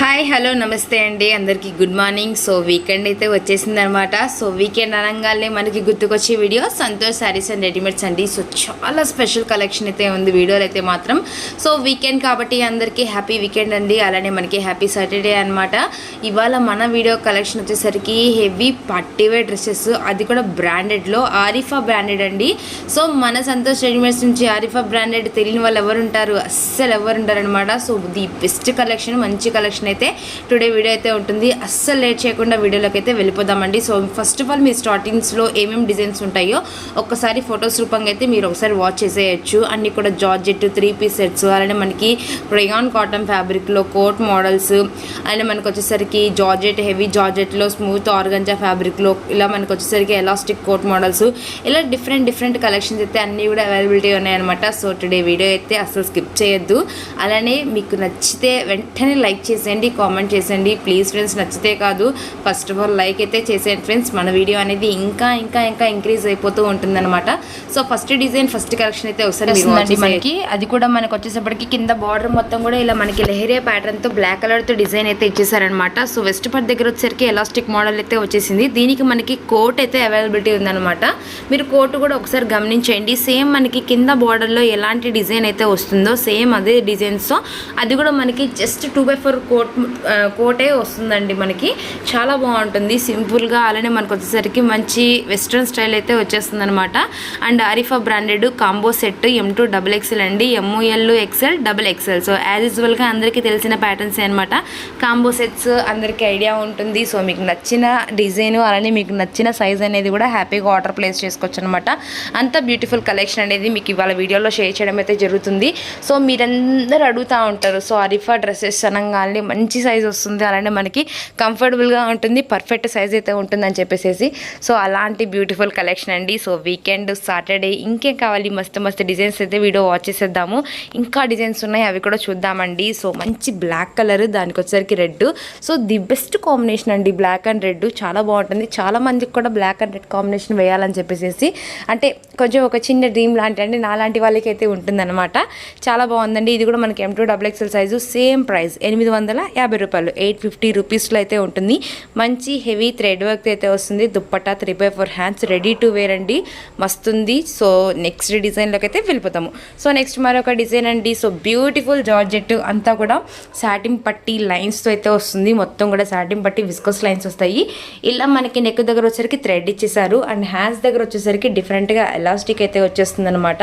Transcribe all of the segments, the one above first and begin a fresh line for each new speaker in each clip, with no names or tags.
Hi hello నమస్తే అండి. అందరికీ గుడ్ మార్నింగ్. సో వీకెండ్ అయితే వచ్చేసింది అనమాట సో వీకెండ్ అనగానే మనకి గుర్తుకొచ్చే video Santosh saris and readymades అండి. సో చాలా స్పెషల్ కలెక్షన్ అయితే ఉంది. వీడియోలు అయితే మాత్రం. సో వీకెండ్ కాబట్టి అందరికీ హ్యాపీ వీకెండ్ అండి. అలానే మనకి హ్యాపీ సాటర్డే అనమాట. ఇవాళ మన వీడియో కలెక్షన్ వచ్చేసరికి హెవీ పట్టివే డ్రెస్సెస్. అది కూడా బ్రాండెడ్లో ఆరిఫా బ్రాండెడ్ అండి. సో మన సంతోష్ రెడీమేడ్స్ నుంచి ఆరిఫా బ్రాండెడ్ తెలియని వాళ్ళు ఎవరుంటారు? అస్సలు ఎవరుంటారు అనమాట సో ది బెస్ట్ కలెక్షన్ మంచి కలెక్షన్ అయితే టుడే వీడియో అయితే ఉంటుంది. అస్సలు లేట్ చేయకుండా వీడియోలోకి అయితే వెళ్ళిపోదామండి. సో ఫస్ట్ ఆఫ్ ఆల్ మీ స్టార్టింగ్స్లో ఏమేమి డిజైన్స్ ఉంటాయో ఒక్కసారి ఫొటోస్ రూపంగా అయితే మీరు ఒకసారి వాచ్ చేసేయచ్చు. అన్ని కూడా జార్జెట్ త్రీ పీస్ సెట్స్ అలానే మనకి ప్రయాన్ కాటన్ ఫ్యాబ్రిక్లో కోట్ మోడల్స్ అలానే మనకు వచ్చేసరికి జార్జెట్ హెవీ జార్జెట్లో స్మూత్ ఆర్గంజా ఫ్యాబ్రిక్లో ఇలా మనకు వచ్చేసరికి ఎలాస్టిక్ కోట్ మోడల్స్ ఇలా డిఫరెంట్ డిఫరెంట్ కలెక్షన్స్ అయితే అన్నీ కూడా అవైలబిలిటీ ఉన్నాయన్నమాట. సో టుడే వీడియో అయితే అసలు స్కిప్ చేయొద్దు. అలానే మీకు నచ్చితే వెంటనే లైక్ చేసేయండి. కామెంట్ చేసేయండి. ప్లీజ్ ఫ్రెండ్స్ నచ్చితే కాదు ఫస్ట్ ఆఫ్ ఆల్ లైక్ అయితే చేసేయండి ఫ్రెండ్స్ మన వీడియో అనేది ఇంకా ఇంకా ఇంకా ఇంక్రీజ్ అయిపోతూ ఉంటుందన్నమాట. So first design first collection అయితే ఒకసారి మనకి. అది కూడా మనకు వచ్చేసప్పటికి కింద బార్డర్ మొత్తం కూడా ఇలా మనకి లెహరియా ప్యాటర్న్తో బ్లాక్ కలర్తో డిజైన్ అయితే ఇచ్చేసారనమాట సో వెస్ట్ పార్ట్ దగ్గర వచ్చేసరికి ఎలాస్టిక్ మోడల్ అయితే వచ్చేసింది. దీనికి మనకి కోట్ అయితే అవైలబిలిటీ ఉందన్నమాట. మీరు కోట్ కూడా ఒకసారి గమనించండి సేమ్ మనకి కింద border లో ఎలాంటి డిజైన్ అయితే వస్తుందో సేమ్ అదే డిజైన్స్తో అది కూడా మనకి just two by four coat coat కోటే వస్తుందండి మనకి. చాలా బాగుంటుంది. సింపుల్గా అలానే మనకు వచ్చేసరికి మంచి వెస్ట్రన్ స్టైల్ అయితే వచ్చేస్తుంది అనమాట and Arifa branded combo set M to double XL అండి. ఎంఓఎల్ XL double XL so as యూజువల్గా అందరికీ తెలిసిన ప్యాటర్న్స్ అనమాట కాంబో సెట్స్ అందరికీ ఐడియా ఉంటుంది. సో మీకు నచ్చిన డిజైన్ అలానే మీకు నచ్చిన సైజ్ అనేది కూడా హ్యాపీగా ఆర్డర్ ప్లేస్ చేసుకోవచ్చు అనమాట అంత బ్యూటిఫుల్ కలెక్షన్ అనేది మీకు ఇవాళ వీడియోలో షేర్ చేయడం అయితే జరుగుతుంది. సో మీరందరూ అడుగుతూ ఉంటారు. సో అరిఫా డ్రెస్సెస్ అనగానే మంచి సైజ్ వస్తుంది అలానే మనకి కంఫర్టబుల్గా ఉంటుంది పర్ఫెక్ట్ సైజ్ అయితే ఉంటుందని చెప్పేసి సో అలాంటి బ్యూటిఫుల్ కలెక్షన్ అండి. సో వీకెండ్ సాటర్డే ఇంకేం కావాలి? మస్తు మస్తు డిజైన్స్ అయితే వీడియో వాచ్ చేసేద్దాము. ఇంకా డిజైన్స్ ఉన్నాయి అవి కూడా చూద్దామండి. సో మంచి బ్లాక్ కలర్ దానికి వచ్చేసరికి red so the best combination అండి బ్లాక్ అండ్ రెడ్ చాలా బాగుంటుంది. చాలా మందికి కూడా బ్లాక్ అండ్ రెడ్ కాంబినేషన్ వేయాలని చెప్పేసి అంటే కొంచెం ఒక చిన్న డ్రీమ్ లాంటి అంటే నాలాంటి వాళ్ళకి అయితే ఉంటుందన్నమాట. చాలా బాగుందండి. ఇది కూడా మనకి M to double XL size same price ఎనిమిది వందల యాభై రూపాయలు. ఎయిట్ ఫిఫ్టీ రూపీస్లో అయితే ఉంటుంది. మంచి హెవీ థ్రెడ్ వర్క్ అయితే వస్తుంది. Dupatta three by four hands ready to wear అండి. మస్తుంది సో నెక్స్ట్ డిజైన్లోకి అయితే వెళ్ళిపోతాము. సో నెక్స్ట్ మరొక డిజైన్ అండి. సో బ్యూటిఫుల్ జార్జెట్ అంతా కూడా సాటిన్ పట్టి లైన్స్తో అయితే వస్తుంది. మొత్తం కూడా సాటిన్ పట్టి విస్కస్ లైన్స్ వస్తాయి. ఇలా మనకి నెక్ దగ్గర వచ్చేసరికి థ్రెడ్ ఇచ్చేసారు అండ్ హ్యాండ్స్ దగ్గర వచ్చేసరికి డిఫరెంట్గా ఎలాస్టిక్ అయితే వచ్చేస్తుంది అనమాట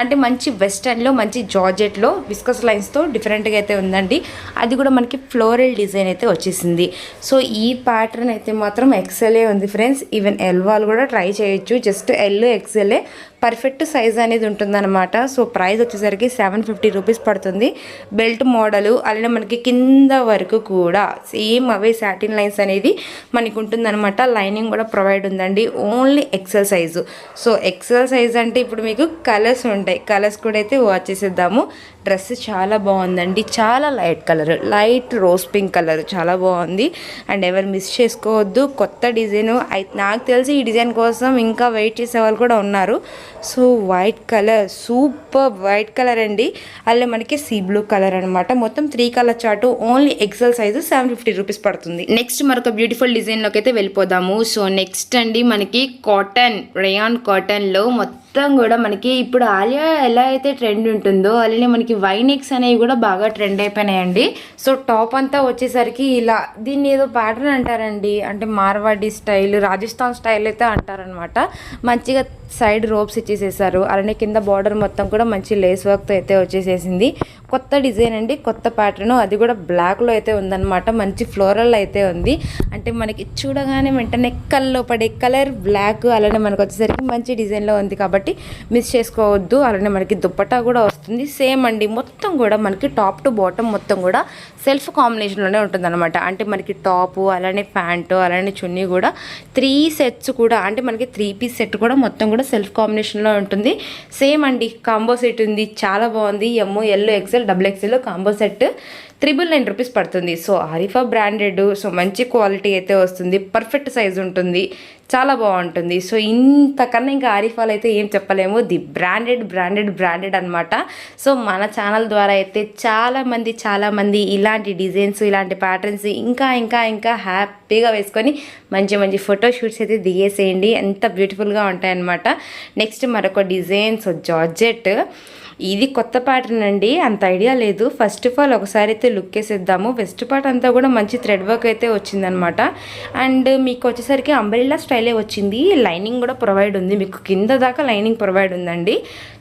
అంటే మంచి వెస్టర్న్లో మంచి జార్జెట్లో విస్కస్ లైన్స్తో డిఫరెంట్గా అయితే ఉందండి. అది కూడా మనకి ఫ్లోరల్ డిజైన్ అయితే వచ్చేసింది. సో ఈ ప్యాటర్న్ అయితే మాత్రం ఎక్సెలే ఉంది ఫ్రెండ్స్ ఈవెన్ ఎల్ వాళ్ళు కూడా ట్రై చేయొచ్చు. జస్ట్ ఎల్ ఎక్సెలే పర్ఫెక్ట్ సైజ్ అనేది ఉంటుందన్నమాట. సో ప్రైస్ వచ్చేసరికి సెవెన్ ఫిఫ్టీ రూపీస్ పడుతుంది. బెల్ట్ మోడలు అలానే మనకి కింద వరకు కూడా సేమ్ అవే శాటిన్ లైన్స్ అనేది మనకి ఉంటుందన్నమాట. లైనింగ్ కూడా ప్రొవైడ్ ఉందండి. Only XL size. So XL size అంటే ఇప్పుడు మీకు కలర్స్ ఉంటాయి. కలర్స్ కూడా అయితే వాచ్ చేసేద్దాము. డ్రెస్ చాలా బాగుందండి. చాలా light colour. Light rose pink colour. చాలా బాగుంది. అండ్ ఎవరు మిస్ చేసుకోవద్దు. కొత్త డిజైన్. నాకు తెలిసి ఈ డిజైన్ కోసం ఇంకా వెయిట్ చేసే వాళ్ళు కూడా ఉన్నారు. So white colour super white colour అండి. అలా మనకి సీ బ్లూ కలర్ అనమాట మొత్తం త్రీ కలర్ చాటు only XL size seven fifty rupees పడుతుంది. నెక్స్ట్ మరొక బ్యూటిఫుల్ డిజైన్లోకి అయితే వెళ్ళిపోదాము. సో నెక్స్ట్ అండి మనకి కాటన్ రేయాన్ కాటన్లో మొత్తం కూడా మనకి ఇప్పుడు ఆలియా ఎలా అయితే ట్రెండ్ ఉంటుందో అలానే మనకి వైనెక్స్ అనేవి కూడా బాగా ట్రెండ్ అయిపోయినాయండి. సో టాప్ అంతా వచ్చేసరికి ఇలా దీన్ని ఏదో ప్యాటర్న్ అంటారండి. అంటే మార్వాడి స్టైల్ రాజస్థాన్ స్టైల్ అయితే అంటారనమాట మంచిగా సైడ్ రోప్స్ ఇచ్చేసేసారు. అలానే కింద బార్డర్ మొత్తం కూడా మంచి లేస్ వర్క్తో అయితే వచ్చేసేసింది. కొత్త డిజైన్ అండి కొత్త ప్యాటర్న్. అది కూడా బ్లాక్లో అయితే ఉందన్నమాట. మంచి ఫ్లోరల్ అయితే ఉంది. అంటే మనకి చూడగానే వెంటనే కల్లో పడే కలర్ బ్లాక్ అలానే మనకు వచ్చేసరికి మంచి డిజైన్లో ఉంది కాబట్టి మిస్ చేసుకోవద్దు. అలానే మనకి దుప్పటా కూడా వస్తుంది. సేమ్ అండి. మొత్తం కూడా మనకి టాప్ టు బాటమ్ మొత్తం కూడా సెల్ఫ్ కాంబినేషన్లోనే ఉంటుందన్నమాట. అంటే మనకి టాపు అలానే ప్యాంటు అలానే చున్నీ కూడా త్రీ సెట్స్ కూడా అంటే మనకి త్రీ పీస్ సెట్ కూడా మొత్తం కూడా సెల్ఫ్ కాంబినేషన్లో ఉంటుంది. సేమ్ అండి కాంబో సెట్ ఉంది చాలా బాగుంది. ఎమ్మో yellow XL double XL combo set triple nine rupees పడుతుంది. సో ఆరిఫా బ్రాండెడ్ సో మంచి క్వాలిటీ అయితే వస్తుంది. పర్ఫెక్ట్ సైజ్ ఉంటుంది. చాలా బాగుంటుంది. సో ఇంతకన్నా ఇంకా ఆరిఫాల్ అయితే ఏం చెప్పలేము. ది బ్రాండెడ్ బ్రాండెడ్ బ్రాండెడ్ అనమాట సో మన ఛానల్ ద్వారా అయితే చాలామంది చాలామంది ఇలాంటి డిజైన్స్ ఇలాంటి ప్యాటర్న్స్ ఇంకా ఇంకా ఇంకా హ్యాపీగా వేసుకొని మంచి మంచి ఫోటోషూట్స్ అయితే దిగేసేయండి. ఎంత బ్యూటిఫుల్గా ఉంటాయన్నమాట. నెక్స్ట్ మరొక డిజైన్స్ జార్జెట్. ఇది కొత్త ప్యాటర్న్ అండి అంత ఐడియా లేదు. ఫస్ట్ ఆఫ్ ఆల్ ఒకసారి అయితే లుక్ వేసేద్దాము వెస్ట్ పార్ట్ అంతా కూడా మంచి థ్రెడ్ వర్క్ అయితే వచ్చిందనమాట అండ్ మీకు వచ్చేసరికి అంబ్రెల్లా స్టైలే వచ్చింది. లైనింగ్ కూడా ప్రొవైడ్ ఉంది. మీకు కింద దాకా లైనింగ్ ప్రొవైడ్ ఉందండి.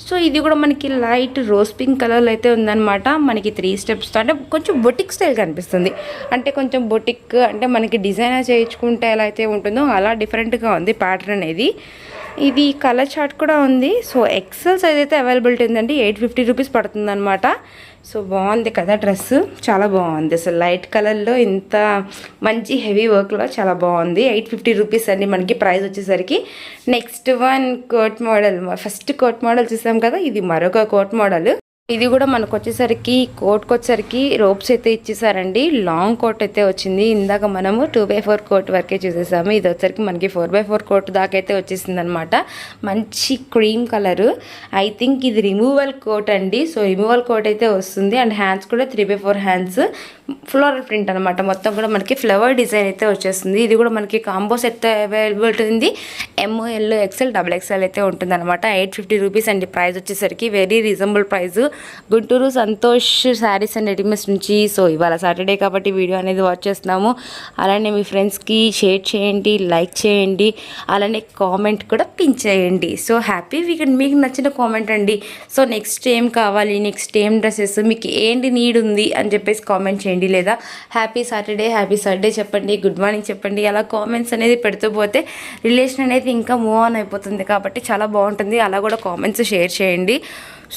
సో ఇది కూడా మనకి లైట్ రోజ్ పింక్ కలర్లో అయితే ఉందన్నమాట. మనకి త్రీ స్టెప్స్ అంటే కొంచెం బొటిక్ స్టైల్ కనిపిస్తుంది. అంటే కొంచెం బొటిక్ అంటే మనకి డిజైనర్ చేయించుకుంటే ఎలా అయితే ఉంటుందో అలా డిఫరెంట్గా ఉంది ప్యాటర్న్ అనేది. ఇది కలర్ చార్ట్ కూడా ఉంది. సో ఎక్సెల్ సైజ్ అయితే అవైలబిలిటీ ఉందండి. ఎయిట్ ఫిఫ్టీ రూపీస్ పడుతుందనమాట సో బాగుంది కదా డ్రెస్ చాలా బాగుంది. అసలు లైట్ కలర్లో ఇంత మంచి హెవీ వర్క్లో చాలా బాగుంది. ఎయిట్ ఫిఫ్టీ రూపీస్ అండి మనకి ప్రైస్ వచ్చేసరికి. Next one coat model first coat model చూసాం కదా? ఇది మరొక కోట్ మోడల్ ఇది కూడా మనకు వచ్చేసరికి కోట్కి వచ్చేసరికి రోప్స్ అయితే ఇచ్చేసారండి. లాంగ్ కోట్ అయితే వచ్చింది. ఇందాక మనము టూ బై ఫోర్ కోట్ వరకే చూసేసాము. ఇది వచ్చరికి మనకి ఫోర్ బై ఫోర్ కోట్ దాకా అయితే వచ్చేసింది అనమాట మంచి క్రీమ్ కలర్. ఐ థింక్ ఇది రిమూవల్ కోట్ అండి. సో రిమూవల్ కోట్ అయితే వస్తుంది. అండ్ హ్యాండ్స్ కూడా three by four hands. Floral print అనమాట. మొత్తం కూడా మనకి ఫ్లవర్ డిజైన్ అయితే వచ్చేస్తుంది. ఇది కూడా మనకి కాంబో సెట్ అవైలబుల్ ఉంది. ఎంఓఎల్ ఎక్సెల్ డబుల్ ఎక్సెల్ అయితే ఉంటుంది అనమాట ఎయిట్ ఫిఫ్టీ రూపీస్ అండి ప్రైస్ వచ్చేసరికి. Very reasonable price. Guntur Santosh saris and readymades నుంచి. సో ఇవాళ సాటర్డే కాబట్టి వీడియో అనేది వాచ్ చేస్తున్నాము. అలానే మీ ఫ్రెండ్స్కి షేర్ చేయండి లైక్ చేయండి అలానే కామెంట్ కూడా పిన్ చేయండి. So happy weekend. మీకు నచ్చిన కామెంట్ అండి. సో నెక్స్ట్ ఏం కావాలి నెక్స్ట్ ఏం డ్రెస్సెస్ మీకు ఏంటి నీడ్ ఉంది అని చెప్పేసి కామెంట్ చేయండి. లేదా హ్యాపీ సాటర్డే హ్యాపీ సండే చెప్పండి గుడ్ మార్నింగ్ చెప్పండి. అలా కామెంట్స్ అనేది పెడుతూ పోతే రిలేషన్ అనేది ఇంకా మూవ్ ఆన్ అయిపోతుంది కాబట్టి చాలా బాగుంటుంది. అలా కూడా కామెంట్స్ షేర్ చేయండి.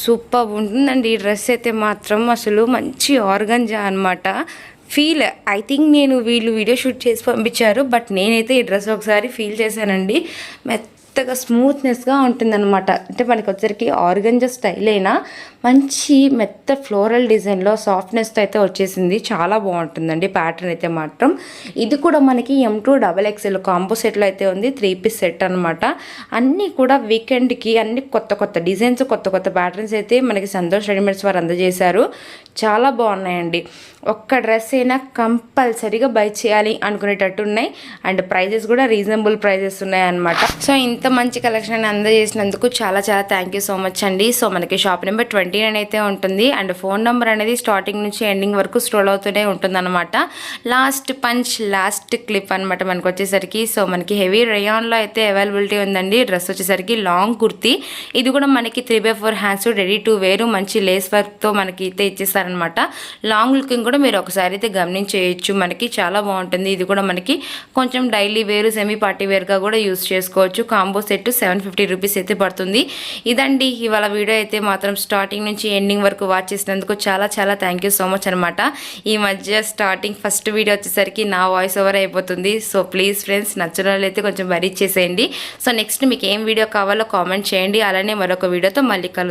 సూపర్ ఉంటుందండి. ఈ డ్రెస్ అయితే మాత్రం అసలు మంచి ఆర్గంజా అనమాట ఫీల్ ఐ థింక్ నేను వీళ్ళు వీడియో షూట్ చేసి పంపించారు బట్ నేనైతే ఈ డ్రెస్ ఒకసారి ఫీల్ చేశానండి. మెత్త మెత్తగా స్మూత్నెస్గా ఉంటుందన్నమాట. అంటే మనకి వచ్చరికి ఆర్గంజా స్టైల్ అయినా మంచి మెత్త ఫ్లోరల్ డిజైన్లో సాఫ్ట్నెస్తో అయితే వచ్చేసింది. చాలా బాగుంటుందండి ప్యాటర్న్ అయితే మాత్రం. ఇది కూడా మనకి M to double XL combo సెట్లో అయితే ఉంది. త్రీ పీస్ సెట్ అనమాట అన్నీ కూడా వీకెండ్కి అన్ని కొత్త కొత్త డిజైన్స్ కొత్త కొత్త ప్యాటర్న్స్ అయితే మనకి సంతోష్ రెడీమేడ్స్ వారు అందజేశారు. చాలా బాగున్నాయండి. ఒక్క డ్రెస్ అయినా కంపల్సరీగా బై చేయాలి అనుకునేటట్టు ఉన్నాయి. అండ్ ప్రైజెస్ కూడా రీజనబుల్ ప్రైజెస్ ఉన్నాయి అనమాట సో ఇంత మంచి కలెక్షన్ అందజేసినందుకు చాలా చాలా థ్యాంక్ యూ సో మచ్ అండి. సో మనకి షాప్ నెంబర్ ట్వంటీ నైన్ అయితే ఉంటుంది. అండ్ ఫోన్ నెంబర్ అనేది స్టార్టింగ్ నుంచి ఎండింగ్ వరకు స్ట్రోల్ అవుతూనే ఉంటుందన్నమాట. లాస్ట్ పంచ్ లాస్ట్ క్లిప్ అనమాట మనకు వచ్చేసరికి. సో మనకి హెవీ రేయాన్లో అయితే అవైలబిలిటీ ఉందండి. డ్రెస్ వచ్చేసరికి లాంగ్ కుర్తీ. ఇది కూడా మనకి three by four hands ready to wear మంచి లేస్ వర్క్తో మనకి అయితే ఇచ్చేస్తారనమాట లాంగ్ లుకింగ్ కూడా మీరు ఒకసారి అయితే గమనించేయచ్చు. మనకి చాలా బాగుంటుంది. ఇది కూడా మనకి కొంచెం డైలీ వేరు సెమీ పార్టీ వేర్గా కూడా యూస్ చేసుకోవచ్చు. Combo set seven fifty rupees అయితే పడుతుంది. ఇదండి ఇవాళ వీడియో అయితే మాత్రం స్టార్టింగ్ నుంచి ఎండింగ్ వరకు వాచ్ చేసినందుకు చాలా చాలా థ్యాంక్ యూ సో మచ్ అనమాట ఈ మధ్య స్టార్టింగ్ ఫస్ట్ వీడియో వచ్చేసరికి నా వాయిస్ ఓవర్ అయిపోతుంది. సో ప్లీజ్ ఫ్రెండ్స్ నచ్చిన వాళ్ళైతే కొంచెం వరీ చేసేయండి. సో నెక్స్ట్ మీకు ఏం వీడియో కావాలో కామెంట్ చేయండి. అలానే మరొక వీడియోతో మళ్ళీ కలు